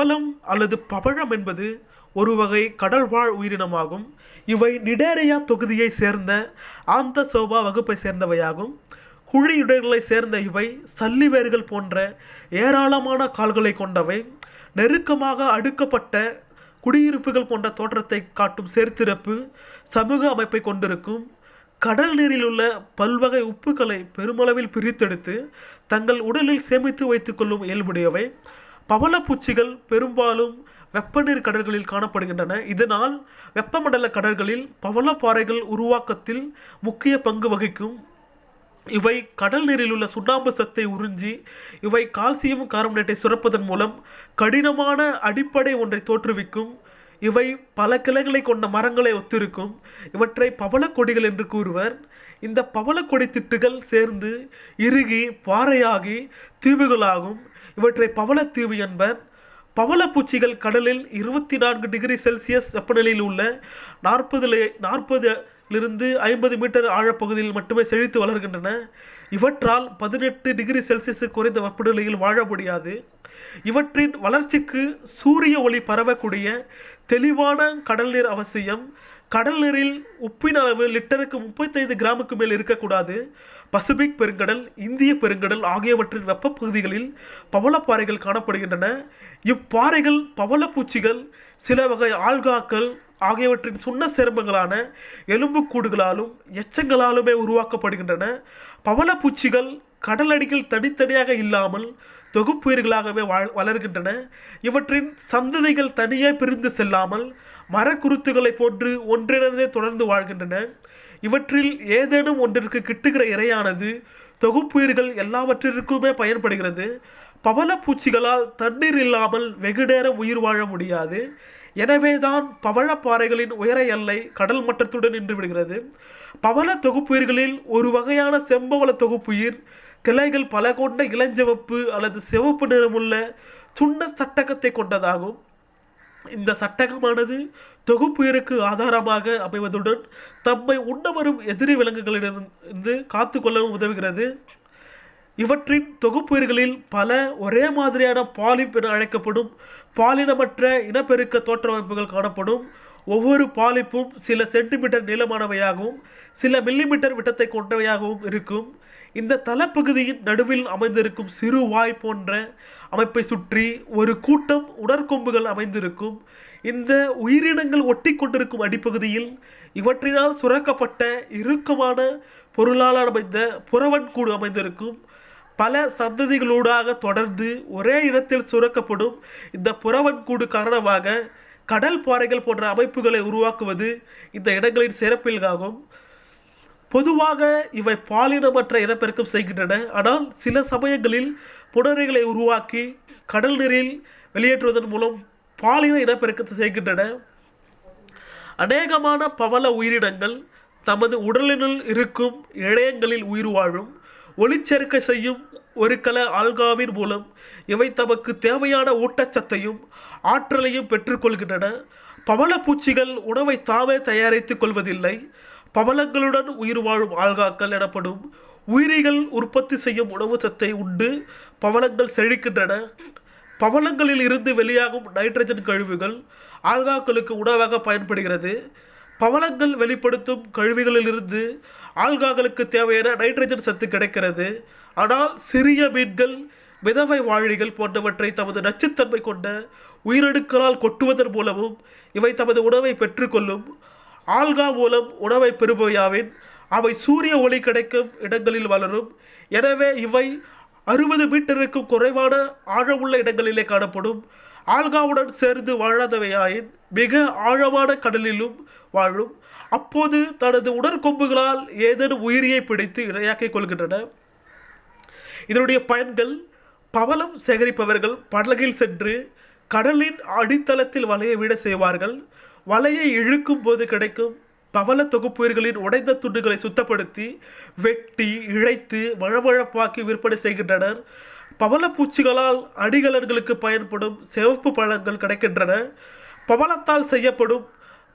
பழம் அல்லது பவழம் என்பது ஒரு வகை கடல்வாழ் உயிரினமாகும். இவை நிடேரியா தொகுதியை சேர்ந்த ஆந்தசோபா வகுப்பை சேர்ந்தவையாகும். குழியுடல்களை சேர்ந்த இவை சல்லிவேர்கள் போன்ற ஏராளமான கால்களை கொண்டவை. நெருக்கமாக அடுக்கப்பட்ட குடியிருப்புகள் போன்ற தோற்றத்தை காட்டும் சேர்த்திறப்பு சமூக அமைப்பை கொண்டிருக்கும். கடல் நீரில் உள்ள பல்வகை உப்புகளை பெருமளவில் பிரித்தெடுத்து தங்கள் உடலில் சேமித்து வைத்துக்கொள்ளும் இயல்புடையவை. பவளப்பூச்சிகள் பெரும்பாலும் வெப்பநீர் கடல்களில் காணப்படுகின்றன. இதனால் வெப்பமண்டல கடல்களில் பவளப்பாறைகள் உருவாக்கத்தில் முக்கிய பங்கு வகிக்கும். இவை கடல் நீரில் உள்ள சுண்ணாம்பு சத்தை உறிஞ்சி இவை கால்சியம் கார்பனேட்டை சுரப்பதன் மூலம் கடினமான அடிப்படை ஒன்றை தோற்றுவிக்கும். இவை பல கிளைகளை கொண்ட மரங்களை ஒத்திருக்கும். இவற்றை பவளக்கொடிகள் என்று கூறுவர். இந்த பவளக்கொடி திட்டுகள் சேர்ந்து இறுகி பாறையாகி தீவுகளாகும். இவற்றை பவளத்தீவு என்பர். பவளப்பூச்சிகள் கடலில் இருபத்தி நான்கு டிகிரி செல்சியஸ் வெப்பநிலையில் உள்ள நாற்பதுல நாற்பதுலிருந்து ஐம்பது மீட்டர் ஆழப்பகுதியில் மட்டுமே செழித்து வளர்கின்றன. இவற்றால் பதினெட்டு டிகிரி செல்சியஸ் குறைந்த வெப்பநிலையில் வாழ முடியாது. இவற்றின் வளர்ச்சிக்கு சூரிய ஒளி பரவக்கூடிய தெளிவான கடல் நீர் அவசியம். கடல் நீரில் உப்பின் அளவு லிட்டருக்கு முப்பத்தைந்து கிராமுக்கு மேல் இருக்கக்கூடாது. பசிபிக் பெருங்கடல் இந்திய பெருங்கடல் ஆகியவற்றின் வெப்பப்பகுதிகளில் பவளப்பாறைகள் காணப்படுகின்றன. இப்பாறைகள் பவளப்பூச்சிகள் சில வகை ஆல்காக்கள் ஆகியவற்றின் சுண்ண சேர்மங்களான எலும்புக்கூடுகளாலும் எச்சங்களாலுமே உருவாக்கப்படுகின்றன. பவளப்பூச்சிகள் கடலடியில் தனித்தனியாக இல்லாமல் தொகுப்புயிர்களாகவே வாழ் வளர்கின்றன. இவற்றின் சந்ததிகள் தனியே பிரிந்து செல்லாமல் மரக்குருத்துகளை போன்று ஒன்றிணைந்தே தொடர்ந்து வாழ்கின்றன. இவற்றில் ஏதேனும் ஒன்றிற்கு கிட்டுகிற இரையானது தொகுப்புயிர்கள் எல்லாவற்றிற்குமே பயன்படுகிறது. பவளப்பூச்சிகளால் தண்ணீர் இல்லாமல் வெகு நேரம் உயிர் வாழ முடியாது. எனவேதான் பவளப்பாறைகளின் உயர எல்லை கடல் மட்டத்துடன் நின்று விடுகிறது. பவள தொகுப்புயிர்களில் ஒரு வகையான செம்பவள தொகுப்புயிர் கிளைகள் பல கொண்ட இளஞ்சிவப்பு அல்லது சிவப்பு நிறமுள்ள சுண்ண சட்டகத்தை கொண்டதாகும். இந்த சட்டகமானது தொகுப்புயிருக்கு ஆதாரமாக அமைவதுடன் தம்மை உண்ண வரும் எதிரி விலங்குகளிடமிருந்து காத்துக்கொள்ளவும் உதவுகிறது. இவற்றின் தொகுப்புயிர்களில் பல ஒரே மாதிரியான பாலிப் என அழைக்கப்படும் பாலினமற்ற இனப்பெருக்க தோற்றமைப்புகள் காணப்படும். ஒவ்வொரு பாலிப்பும் சில சென்டிமீட்டர் நீளமானவையாகவும் சில மில்லிமீட்டர் விட்டத்தை கொண்டவையாகவும் இருக்கும். இந்த தலப்பகுதியின் நடுவில் அமைந்திருக்கும் சிறு வாய் போன்ற அமைப்பை சுற்றி ஒரு கூட்டம் உடற்கொம்புகள் அமைந்திருக்கும். இந்த உயிரினங்கள் ஒட்டி கொண்டிருக்கும் அடிப்பகுதியில் இவற்றினால் சுரக்கப்பட்ட இறுக்கமான பொருளால் அமைந்த புறவன் கூடு அமைந்திருக்கும். பல சந்ததிகளூடாக தொடர்ந்து ஒரே இடத்தில் சுரக்கப்படும் இந்த புறவன்கூடு காரணமாக கடல் பாறைகள் போன்ற அமைப்புகளை உருவாக்குவது இந்த இடங்களின் சிறப்பில்காகும் பொதுவாக இவை பாலினமற்ற இனப்பெருக்கம் செய்கின்றன. ஆனால் சில சமயங்களில் புணரைகளை உருவாக்கி கடல் நீரில் வெளியேற்றுவதன் மூலம் பாலின இனப்பெருக்கத்தை செய்கின்றன. அநேகமான பவள உயிரினங்கள் தமது உடலினுள் இருக்கும் இழையங்களில் உயிர் வாழும். ஒளிச்சேர்க்கை செய்யும் ஒரு கல ஆல்காவின் மூலம் இவை தமக்கு தேவையான ஊட்டச்சத்தையும் ஆற்றலையும் பெற்றுக்கொள்கின்றன. பவளப்பூச்சிகள் உணவை தாமே தயாரித்துக் கொள்வதில்லை. பவளங்களுடன் உயிர் வாழும் ஆல்காக்கள் எனப்படும் உயிரிகள் உற்பத்தி செய்யும் உணவு சத்தை உண்டு. பவளங்கள் செழிக்கின்றன. பவளங்களில் இருந்து வெளியாகும் நைட்ரஜன் கழிவுகள் ஆல்காக்களுக்கு உணவாக பயன்படுகிறது. பவளங்கள் வெளிப்படுத்தும் கழிவுகளிலிருந்து ஆல்காக்களுக்கு தேவையான நைட்ரஜன் சத்து கிடைக்கிறது. ஆனால் சிறிய மீன்கள் விதவை வாழிகள் போன்றவற்றை தமது நச்சுத்தன்மை கொண்ட உயிரணுக்களால் கொட்டுவதன் மூலமும் இவை தமது உணவை பெற்றுக்கொள்ளும். ஆல்கா மூலம் உணவை பெறுபவையாவின். அவை சூரிய ஒளி கிடைக்கும் இடங்களில் வளரும். எனவே இவை அறுபது மீட்டருக்கும் குறைவான ஆழமுள்ள இடங்களிலே காணப்படும். ஆல்காவுடன் சேர்ந்து வாழாதவையாயின் மிக ஆழமான கடலிலும் வாழும். அப்போது தனது உடற்கொம்புகளால் ஏதேனும் உயிரியை பிடித்து இரையாக்கிக் கொள்கின்றன. இதனுடைய பயன்கள் பவளம் சேகரிப்பவர்கள் படகில் சென்று கடலின் அடித்தளத்தில் வலையை விட செய்வார்கள். வலையை இழுக்கும் போது கிடைக்கும் பவள தொகுப்புயிர்களின் உடைந்த துண்டுகளை சுத்தப்படுத்தி வெட்டி இழைத்து மழமழப்பாக்கி விற்பனை செய்கின்றனர். பவளப்பூச்சிகளால் அடிகலன்களுக்கு பயன்படும் சிவப்பு பழங்கள் கிடைக்கின்றன. பவளத்தால் செய்யப்படும்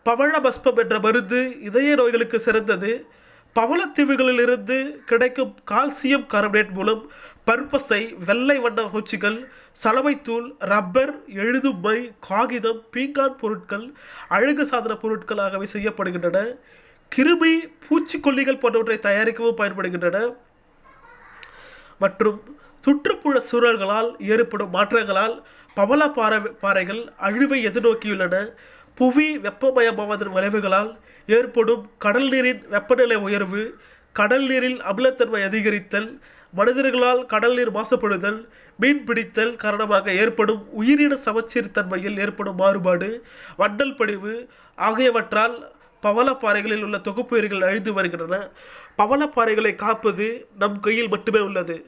பவள பஸ்பம் என்ற மருந்து இதய நோய்களுக்கு சிறந்தது. பவளத்தீவுகளிலிருந்து கிடைக்கும் கால்சியம் கார்பனேட் மூலம் பர்பஸை வெள்ளை வண்ண பூச்சிகள் சலவைத்தூள் ரப்பர் எழுதும் மை காகிதம் பீங்கான் பொருட்கள் அழகு சாதன பொருட்கள் ஆகவே செய்யப்படுகின்றன. கிருமி பூச்சிக்கொல்லிகள் போன்றவற்றை தயாரிக்கவும் பயன்படுகின்றன. மற்றும் சுற்றுப்புற சூழல்களால் ஏற்படும் மாற்றங்களால் பவள பாறை பாறைகள் அழிவை எதிர்நோக்கியுள்ளன. புவி வெப்பமயமாவதன் விளைவுகளால் ஏற்படும் கடல் நீரின் வெப்பநிலை உயர்வு கடல் நீரில் அமிலத்தன்மை அதிகரித்தல் மனிதர்களால் கடல் நீர் மாசுபடுதல் மீன் பிடித்தல் காரணமாக ஏற்படும் உயிரின சமச்சீர் தன்மையில் ஏற்படும் மாறுபாடு வண்டல் படிவு ஆகியவற்றால் பவளப்பாறைகளில் உள்ள தொகுப்பு உயிர்கள் அழிந்து வருகின்றன. பவளப்பாறைகளை காப்பது நம் கையில் மட்டுமே உள்ளது.